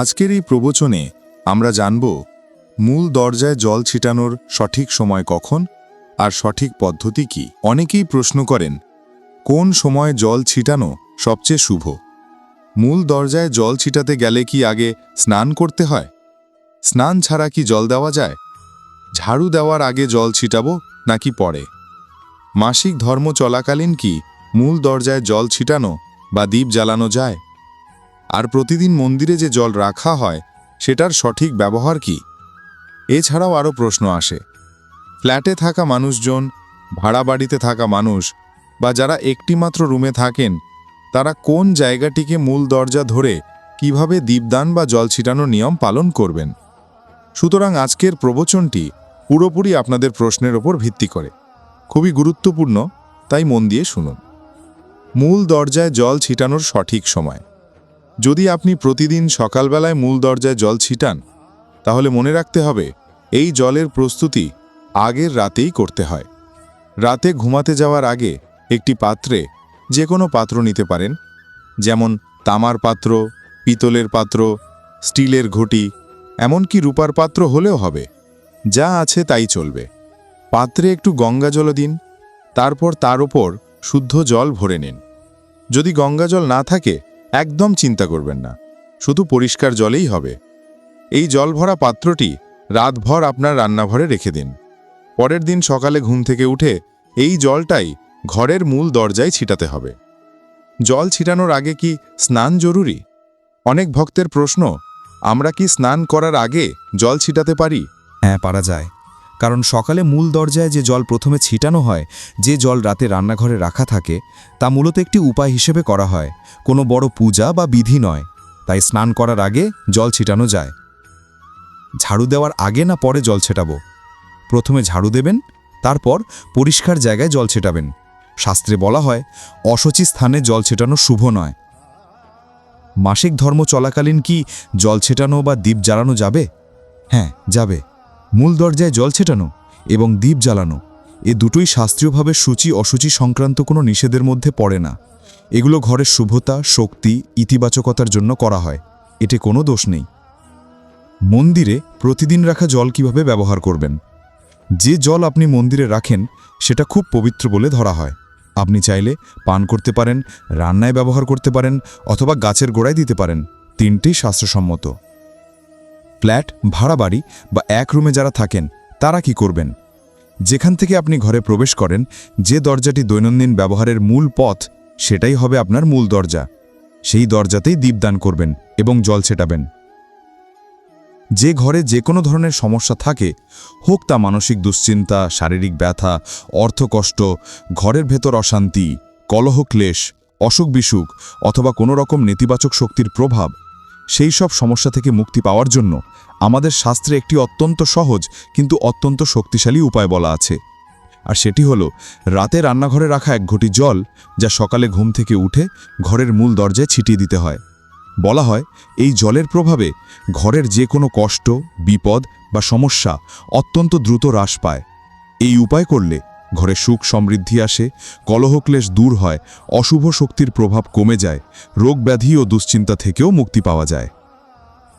আজকের এই প্রবচনে আমরা জানব, মূল দরজায় জল ছিটানোর সঠিক সময় কখন আর সঠিক পদ্ধতি কি? অনেকেই প্রশ্ন করেন, কোন সময় জল ছিটানো সবচেয়ে শুভ? মূল দরজায় জল ছিটাতে গেলে কি আগে স্নান করতে হয়? স্নান ছাড়া কি জল দেওয়া যায়? ঝাড়ু দেওয়ার আগে জল ছিটাবো নাকি পরে? মাসিক ধর্ম চলাকালীন কি মূল দরজায় জল ছিটানো বা দ্বীপ জ্বালানো যায়? আর প্রতিদিন মন্দিরে যে জল রাখা হয়, সেটার সঠিক ব্যবহার কি? এছাড়াও আরও প্রশ্ন আসে। ফ্ল্যাটে থাকা মানুষজন, ভাড়া বাড়িতে থাকা মানুষ, বা যারা একটিমাত্র রুমে থাকেন, তারা কোন জায়গাটিকে মূল দরজা ধরে কীভাবে দীপদান বা জল ছিটানোর নিয়ম পালন করবেন? সুতরাং আজকের প্রবচনটি পুরোপুরি আপনাদের প্রশ্নের ওপর ভিত্তি করে। খুবই গুরুত্বপূর্ণ, তাই মন দিয়ে শুনুন। মূল দরজায় জল ছিটানোর সঠিক সময়। যদি আপনি প্রতিদিন সকালবেলায় মূল দরজায় জল ছিটান, তাহলে মনে রাখতে হবে, এই জলের প্রস্তুতি আগের রাতেই করতে হয়। রাতে ঘুমাতে যাওয়ার আগে একটি পাত্রে যে কোনো পাত্র নিতে পারেন, যেমন তামার পাত্র, পিতলের পাত্র, স্টিলের ঘটি, এমনকি রূপার পাত্র হলেও হবে, যা আছে তাই চলবে। পাত্রে একটু গঙ্গা জল দিন, তারপর তার ওপর শুদ্ধ জল ভরে নিন। যদি গঙ্গা জল না থাকে একদম চিন্তা করবেন না, শুধু পরিষ্কার জলেই হবে। এই জল ভরা পাত্রটি রাতভর আপনার রান্নাঘরে রেখে দিন। পরের দিন সকালে ঘুম থেকে উঠে এই জলটাই ঘরের মূল দরজায় ছিটাতে হবে। জল ছিটানোর আগে কি স্নান জরুরি? অনেক ভক্তের প্রশ্ন, আমরা কি স্নান করার আগে জল ছিটাতে পারি? হ্যাঁ পারা যায়। কারণ সকালে মূল দরজায় যে জল প্রথমে ছিটানো হয়, যে জল রাতে রান্নাঘরে রাখা থাকে, তা মূলত একটি উপায় হিসেবে করা হয়। কোনো বড় পূজা বা বিধি নয়, তাই স্নান করার আগে জল ছিটানো যায়। ঝাড়ু দেওয়ার আগে না পরে জল ছেটাবো? প্রথমে ঝাড়ু দেবেন, তারপর পরিষ্কার জায়গায় জল ছেটাবেন। শাস্ত্রে বলা হয় অসচি স্থানে জল ছেটানো শুভ নয়। মাসিক ধর্ম চলাকালীন কি জল ছেটানো বা দ্বীপ জ্বালানো যাবে? হ্যাঁ যাবে। মূল দরজায় জল ছেটানো এবং দ্বীপ জ্বালানো, এ দুটোই শাস্ত্রীয়ভাবে সূচি অসুচি সংক্রান্ত কোনো নিষেধের মধ্যে পড়ে না। এগুলো ঘরের শুভতা, শক্তি, ইতিবাচকতার জন্য করা হয়। এতে কোনো দোষ নেই। মন্দিরে প্রতিদিন রাখা জল কীভাবে ব্যবহার করবেন? যে জল আপনি মন্দিরে রাখেন, সেটা খুব পবিত্র বলে ধরা হয়। আপনি চাইলে পান করতে পারেন, রান্নায় ব্যবহার করতে পারেন, অথবা গাছের গোড়ায় দিতে পারেন। তিনটেই শাস্ত্রসম্মত। ফ্ল্যাট, ভাড়া বাড়ি বা এক রুমে যারা থাকেন, তারা কি করবেন? যেখান থেকে আপনি ঘরে প্রবেশ করেন, যে দরজাটি দৈনন্দিন ব্যবহারের মূল পথ, সেটাই হবে আপনার মূল দরজা। সেই দরজাতেই দীপদান করবেন এবং জল ছেটাবেন। যে ঘরে যে কোনো ধরনের সমস্যা থাকে, হোক তা মানসিক দুশ্চিন্তা, শারীরিক ব্যথা অর্থকষ্ট ঘরের ভেতর অশান্তি, কলহ, ক্লেশ অসুখ বিসুখ অথবা কোনো রকম নেতিবাচক শক্তির প্রভাব সেই সব সমস্যা থেকে মুক্তি পাওয়ার জন্য আমাদের শাস্ত্রে একটি অত্যন্ত সহজ কিন্তু অত্যন্ত শক্তিশালী উপায় বলা আছে। আর সেটি হলো, রাতে রান্নাঘরে রাখা এক ঘটি জল যা সকালে ঘুম থেকে উঠে ঘরের মূল দরজায় ছিটিয়ে দিতে হয়। বলা হয়, এই জলের প্রভাবে ঘরের যে কোনো কষ্ট, বিপদ বা সমস্যা অত্যন্ত দ্রুত হ্রাস পায়। এই উপায় করলে ঘরে সুখ সমৃদ্ধি আসে, কলহক্লেশ দূর হয়, অশুভ শক্তির প্রভাব কমে যায় রোগব্যাধি ও দুশ্চিন্তা থেকেও মুক্তি পাওয়া যায়।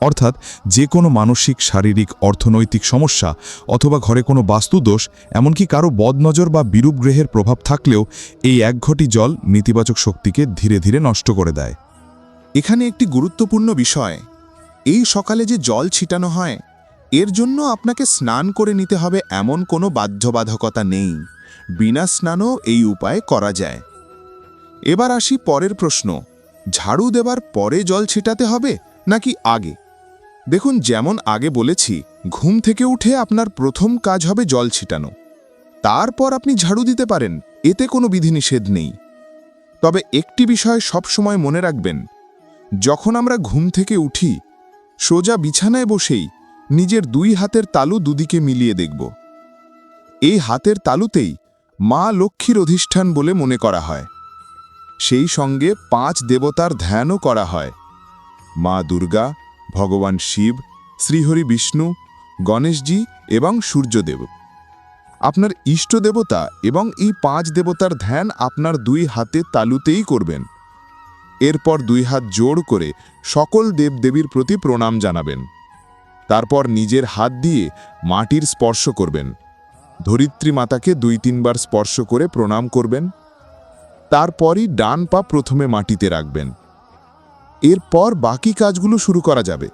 অর্থাৎ যে কোনো মানসিক, শারীরিক, অর্থনৈতিক সমস্যা অথবা ঘরে কোনো বাস্তুদোষ, এমনকি কারও বদনজর বা বিরূপ গ্রহের প্রভাব থাকলেও এই এক ঘটি জল নেতিবাচক শক্তিকে ধীরে ধীরে নষ্ট করে দেয়। এখানে একটি গুরুত্বপূর্ণ বিষয়। এই সকালে যে জল ছিটানো হয়, এর জন্য আপনাকে স্নান করে নিতে হবে এমন কোনো বাধ্যবাধকতা নেই। বিনা স্নানও এই উপায় করা যায়। এবার আসি পরের প্রশ্ন। ঝাড়ু দেবার পরে জল ছিটাতে হবে নাকি আগে? দেখুন, যেমন আগে বলেছি, ঘুম থেকে উঠে আপনার প্রথম কাজ হবে জল ছিটানো। তারপর আপনি ঝাড়ু দিতে পারেন, এতে কোনো বিধিনিষেধ নেই। তবে একটি বিষয় সবসময় মনে রাখবেন, যখন আমরা ঘুম থেকে উঠি, সোজা বিছানায় বসেই নিজের দুই হাতের তালু দুদিকে মিলিয়ে দেখব। এই হাতের তালুতেই মা লক্ষ্মীর অধিষ্ঠান বলে মনে করা হয়। সেই সঙ্গে পাঁচ দেবতার ধ্যানও করা হয়। মা দুর্গা, ভগবান শিব, শ্রীহরি বিষ্ণু, গণেশজি এবং সূর্যদেব। আপনার ইষ্ট দেবতা এবং এই পাঁচ দেবতার ধ্যান আপনার দুই হাতে তালুতেই করবেন। এরপর দুই হাত জোড় করে সকল দেবদেবীর প্রতি প্রণাম জানাবেন। তারপর নিজের হাত দিয়ে মাটির স্পর্শ করবেন। ধরিত্রী মাতাকে দুই তিনবার স্পর্শ করে প্রণাম করবেন, তারপরই ডান পা প্রথমে মাটিতে রাখবেন। এরপর বাকি কাজগুলো শুরু করা যাবে।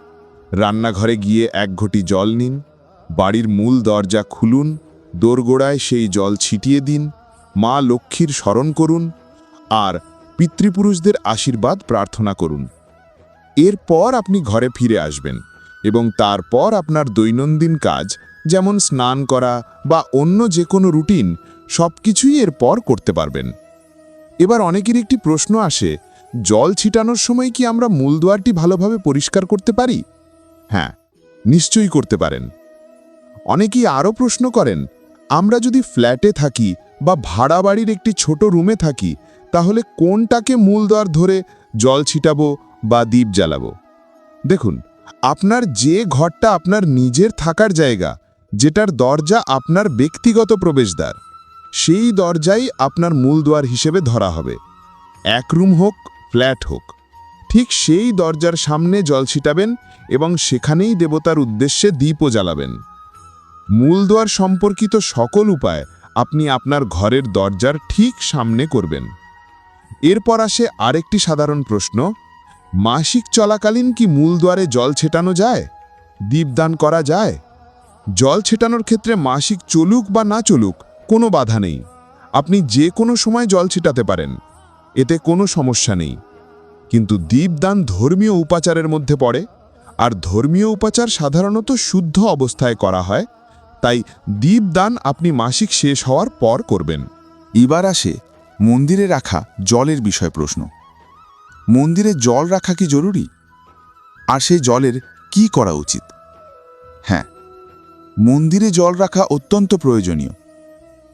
রান্নাঘরে গিয়ে এক ঘটি জল নিন, বাড়ির মূল দরজা খুলুন, দোরগোড়ায় সেই জল ছিটিয়ে দিন, মা লক্ষ্মীর স্মরণ করুন, আর পিতৃপুরুষদের আশীর্বাদ প্রার্থনা করুন। এরপর আপনি ঘরে ফিরে আসবেন এবং তারপর আপনার দৈনন্দিন কাজ যেমন স্নান করা বা অন্য যে কোনো রুটিন সব কিছুই এরপর করতে পারবেন। এবার অনেকের একটি প্রশ্ন আসে, জল ছিটানোর সময় কি আমরা মূলদুয়ারটি ভালোভাবে পরিষ্কার করতে পারি? হ্যাঁ নিশ্চয়ই করতে পারেন। অনেকেই আরও প্রশ্ন করেন, আমরা যদি ফ্ল্যাটে থাকি বা ভাড়া বাড়ির একটি ছোট রুমে থাকি, তাহলে কোনটাকে মূলদ্বার ধরে জল ছিটাবো বা দ্বীপ জ্বালাবো? দেখুন, আপনার যে ঘরটা আপনার নিজের থাকার জায়গা যেটার দরজা আপনার ব্যক্তিগত প্রবেশদ্বার, সেই দরজাই আপনার মূল মূলদ্বার হিসেবে ধরা হবে। এক রুম হোক, ফ্ল্যাট হোক, ঠিক সেই দরজার সামনে জল ছিটাবেন এবং সেখানেই দেবতার উদ্দেশ্যে দ্বীপও জ্বালাবেন। মূলদুয়ার সম্পর্কিত সকল উপায় আপনি আপনার ঘরের দরজার ঠিক সামনে করবেন। এরপর আসে আরেকটি সাধারণ প্রশ্ন, মাসিক চলাকালীন কি মূলদুয়ারে জল ছেটানো যায়? দীপদান করা যায়? জল ছেটানোর ক্ষেত্রে মাসিক চলুক বা না চলুক, কোনো বাধা নেই। আপনি যে কোনো সময় জল ছিটাতে পারেন, এতে কোনো সমস্যা নেই। কিন্তু দীপদান ধর্মীয় উপাচারের মধ্যে পড়ে, আর ধর্মীয় উপাচার সাধারণত শুদ্ধ অবস্থায় করা হয়, তাই দীপদান আপনি মাসিক শেষ হওয়ার পর করবেন। এবার আসে মন্দিরে রাখা জলের বিষয় প্রশ্ন। মন্দিরে জল রাখা কি জরুরি? আর সেই জলের কি করা উচিত? হ্যাঁ মন্দিরে জল রাখা অত্যন্ত প্রয়োজনীয়,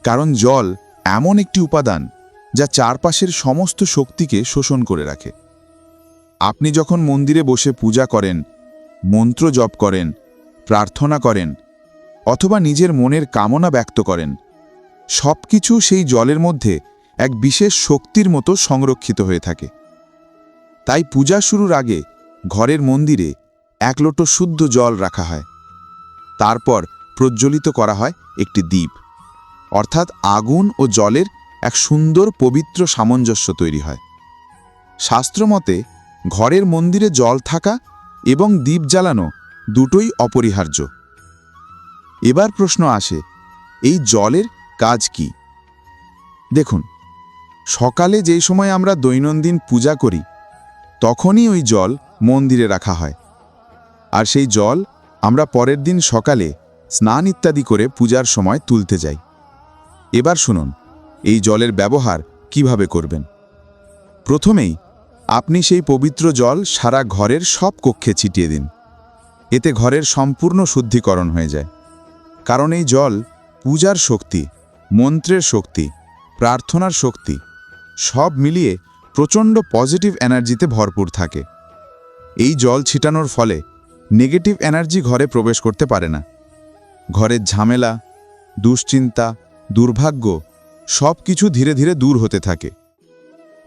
কারণ জল এমন একটি উপাদান যা চারপাশের সমস্ত শক্তিকে শোষণ করে রাখে। আপনি যখন মন্দিরে বসে পূজা করেন, মন্ত্র জপ করেন, প্রার্থনা করেন, অথবা নিজের মনের কামনা ব্যক্ত করেন সব কিছু সেই জলের মধ্যে এক বিশেষ শক্তির মতো সংরক্ষিত হয়ে থাকে। তাই পূজা শুরুর আগে ঘরের মন্দিরে এক লোটো শুদ্ধ জল রাখা হয়। তারপর প্রজ্বলিত করা হয় একটি দ্বীপ। অর্থাৎ আগুন ও জলের এক সুন্দর পবিত্র সামঞ্জস্য তৈরি হয়। শাস্ত্রমতে ঘরের মন্দিরে জল থাকা এবং দ্বীপ জ্বালানো দুটোই অপরিহার্য। এবার প্রশ্ন আসে, এই জলের কাজ কি? দেখুন, সকালে যেই সময় আমরা দৈনন্দিন পূজা করি, তখনই ওই জল মন্দিরে রাখা হয়। আর সেই জল আমরা পরের দিন সকালে স্নান ইত্যাদি করে পূজার সময় তুলতে যাই। এবার শুনুন, এই জলের ব্যবহার কীভাবে করবেন? প্রথমেই আপনি সেই পবিত্র জল সারা ঘরের সব কক্ষে ছিটিয়ে দিন। এতে ঘরের সম্পূর্ণ শুদ্ধিকরণ হয়ে যায়। কারণ এই জল পূজার শক্তি, মন্ত্রের শক্তি, প্রার্থনার শক্তি, সব মিলিয়ে প্রচণ্ড পজিটিভ এনার্জিতে ভরপুর থাকে। এই জল ছিটানোর ফলে নেগেটিভ এনার্জি ঘরে প্রবেশ করতে পারে না। ঘরের ঝামেলা, দুশ্চিন্তা, দুর্ভাগ্য সব কিছু ধীরে ধীরে দূর হতে থাকে।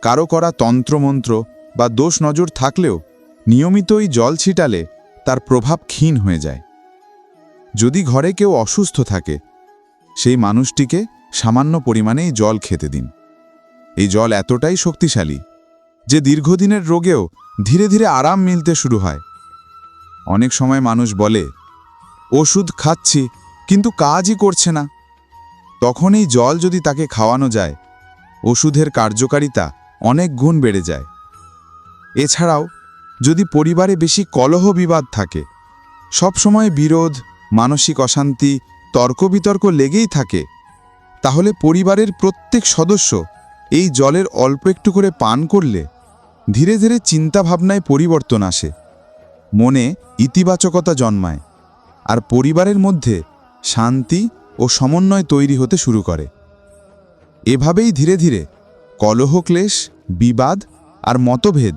কারও করা তন্ত্রমন্ত্র বা দোষ নজর থাকলেও নিয়মিত এই জল ছিটালে তার প্রভাব ক্ষীণ হয়ে যায়। যদি ঘরে কেউ অসুস্থ থাকে, সেই মানুষটিকে সামান্য পরিমাণে এই জল খেতে দিন। এই জল এতটাই শক্তিশালী যে দীর্ঘদিনের রোগেও ধীরে ধীরে আরাম মিলতে শুরু হয়। অনেক সময় মানুষ বলে, ওষুধ খাচ্ছি, কিন্তু কাজই করছে না। তখন এই জল যদি তাকে খাওয়ানো যায়, ওষুধের কার্যকারিতা অনেক গুণ বেড়ে যায়। এছাড়াও, যদি পরিবারে বেশি কলহ বিবাদ থাকে, সবসময় বিরোধ, মানসিক অশান্তি তর্ক বিতর্ক লেগেই থাকে, তাহলে পরিবারের প্রত্যেক সদস্য এই জলের অল্প একটু করে পান করলে ধীরে ধীরে চিন্তাভাবনায় পরিবর্তন আসে। মনে ইতিবাচকতা জন্মায় আর পরিবারের মধ্যে শান্তি ও সমন্বয় তৈরি হতে শুরু করে। এভাবেই ধীরে ধীরে কলহক্লেশ বিবাদ আর মতভেদ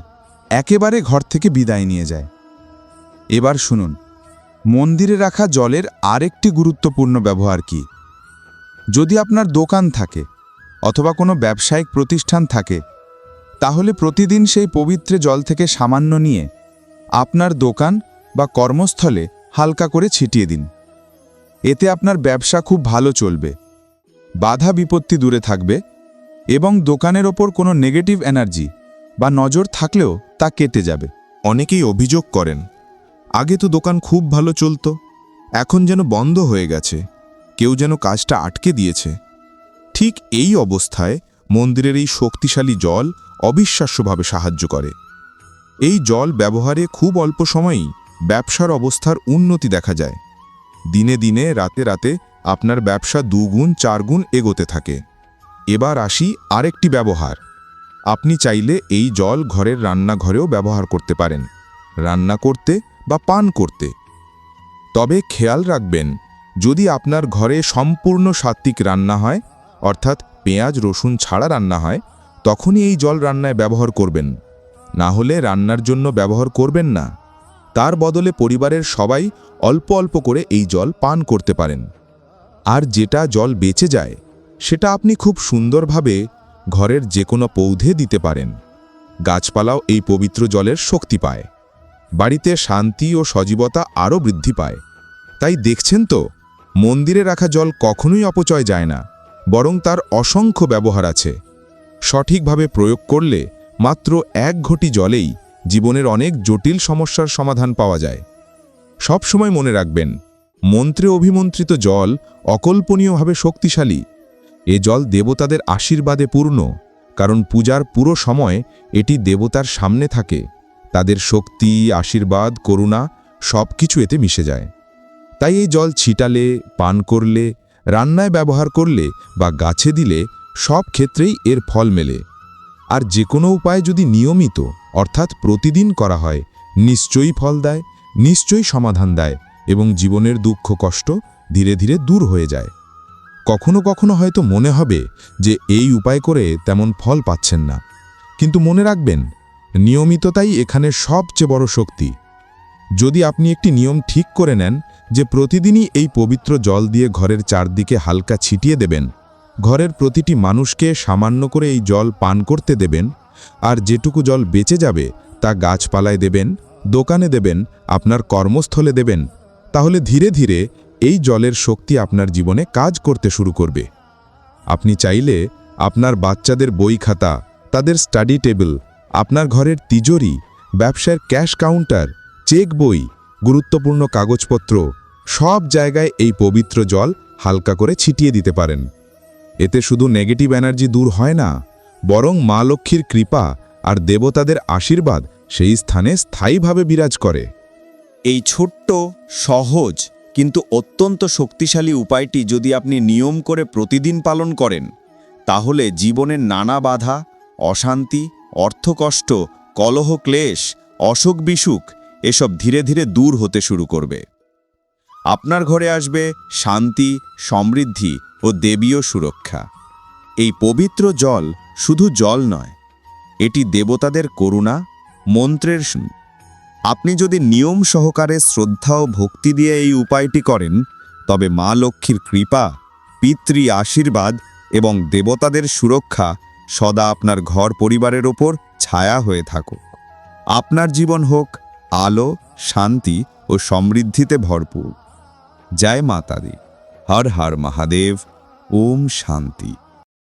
একেবারে ঘর থেকে বিদায় নিয়ে যায়। এবার শুনুন, মন্দিরে রাখা জলের আরেকটি গুরুত্বপূর্ণ ব্যবহার কি? যদি আপনার দোকান থাকে অথবা কোনো ব্যবসায়িক প্রতিষ্ঠান থাকে, তাহলে প্রতিদিন সেই পবিত্র জল থেকে সামান্য নিয়ে আপনার দোকান বা কর্মস্থলে হালকা করে ছিটিয়ে দিন। এতে আপনার ব্যবসা খুব ভালো চলবে। বাধা বিপত্তি দূরে থাকবে এবং দোকানের ওপর কোনো নেগেটিভ এনার্জি বা নজর থাকলেও তা কেটে যাবে। অনেকেই অভিযোগ করেন, আগে তো দোকান খুব ভালো চলতো, এখন যেন বন্ধ হয়ে গেছে, কেউ যেন কাজটা আটকে দিয়েছে। ঠিক এই অবস্থায় মন্দিরের এই শক্তিশালী জল অবিশ্বাস্যভাবে সাহায্য করে। এই জল ব্যবহারে খুব অল্প সময়েই ব্যবসার অবস্থার উন্নতি দেখা যায়। দিনে দিনে, রাতে রাতে আপনার ব্যবসা দুগুণ, চারগুণ এগোতে থাকে। এবার আসি আরেকটি ব্যবহার। আপনি চাইলে এই জল ঘরের রান্নাঘরেও ব্যবহার করতে পারেন। রান্না করতে বা পান করতে। তবে খেয়াল রাখবেন, যদি আপনার ঘরে সম্পূর্ণ সাত্ত্বিক রান্না হয়, অর্থাৎ পেঁয়াজ, রসুন ছাড়া রান্না হয়, তখনই এই জল রান্নায় ব্যবহার করবেন। না হলে রান্নার জন্য ব্যবহার করবেন না। তার বদলে পরিবারের সবাই অল্প অল্প করে এই জল পান করতে পারেন। আর যেটা জল বেঁচে যায়, সেটা আপনি খুব সুন্দরভাবে ঘরের যে কোনো পৌধে দিতে পারেন। গাছপালাও এই পবিত্র জলের শক্তি পায়। বাড়িতে শান্তি ও সজীবতা আরও বৃদ্ধি পায়। তাই দেখছেন তো, মন্দিরে রাখা জল কখনোই অপচয় যায় না, বরং তার অসংখ্য ব্যবহার আছে। সঠিকভাবে প্রয়োগ করলে মাত্র এক ঘটি জলেই জীবনের অনেক জটিল সমস্যার সমাধান পাওয়া যায়। সবসময় মনে রাখবেন, মন্ত্রে অভিমন্ত্রিত জল অকল্পনীয়ভাবে শক্তিশালী। এ জল দেবতাদের আশীর্বাদে পূর্ণ, কারণ পূজার পুরো সময় এটি দেবতার সামনে থাকে। তাদের শক্তি, আশীর্বাদ, করুণা সব কিছু এতে মিশে যায়। তাই এই জল ছিটালে, পান করলে, রান্নায় ব্যবহার করলে বা গাছে দিলে সব ক্ষেত্রেই এর ফল মেলে। আর যে কোনো উপায় যদি নিয়মিত, অর্থাৎ প্রতিদিন করা হয়, নিশ্চয়ই ফল দেয়, নিশ্চয়ই সমাধান দেয় এবং জীবনের দুঃখ, কষ্ট ধীরে ধীরে দূর হয়ে যায়। কখনো কখনো হয়তো মনে হবে যে এই উপায় করে তেমন ফল পাচ্ছেন না। কিন্তু মনে রাখবেন, নিয়মিততাই এখানে সবচেয়ে বড় শক্তি। যদি আপনি একটি নিয়ম ঠিক করে নেন যে প্রতিদিনই এই পবিত্র জল দিয়ে ঘরের চারদিকে হালকা ছিটিয়ে দেবেন ঘরের প্রতিটি মানুষকে সামান্য করে এই জল পান করতে দেবেন, আর যেটুকু জল বেঁচে যাবে তা গাছপালায় দেবেন, দোকানে দেবেন, আপনার কর্মস্থলে দেবেন। তাহলে ধীরে ধীরে এই জলের শক্তি আপনার জীবনে কাজ করতে শুরু করবে। আপনি চাইলে আপনার বাচ্চাদের বই খাতা, তাদের স্টাডি টেবিল, আপনার ঘরের তিজোরি, ব্যবসার ক্যাশ কাউন্টার, চেক বই, গুরুত্বপূর্ণ কাগজপত্র, সব জায়গায় এই পবিত্র জল হালকা করে ছিটিয়ে দিতে পারেন। এতে শুধু নেগেটিভ এনার্জি দূর হয় না, বরং মা লক্ষ্মীর কৃপা আর দেবতাদের আশীর্বাদ সেই স্থানে স্থায়ীভাবে বিরাজ করে। এই ছোট্ট, সহজ, কিন্তু অত্যন্ত শক্তিশালী উপায়টি যদি আপনি নিয়ম করে প্রতিদিন পালন করেন, তাহলে জীবনের নানা বাধা, অশান্তি, অর্থকষ্ট, কলহ, ক্লেশ অসুখ বিসুখ এসব ধীরে ধীরে দূর হতে শুরু করবে। আপনার ঘরে আসবে শান্তি, সমৃদ্ধি ও দেবীয় সুরক্ষা। এই পবিত্র জল শুধু জল নয়, এটি দেবতাদের করুণা, মন্ত্রের আপনি যদি নিয়ম সহকারে শ্রদ্ধা ও ভক্তি দিয়ে এই উপায়টি করেন, তবে মা লক্ষ্মীর কৃপা, পিতৃ আশীর্বাদ এবং দেবতাদের সুরক্ষা সদা আপনার ঘর পরিবারের ওপর ছায়া হয়ে থাকুক। আপনার জীবন হোক আলো, শান্তি ও সমৃদ্ধিতে ভরপুর। জয় মাতাদি। হর হর মহাদেব ওম শান্তি।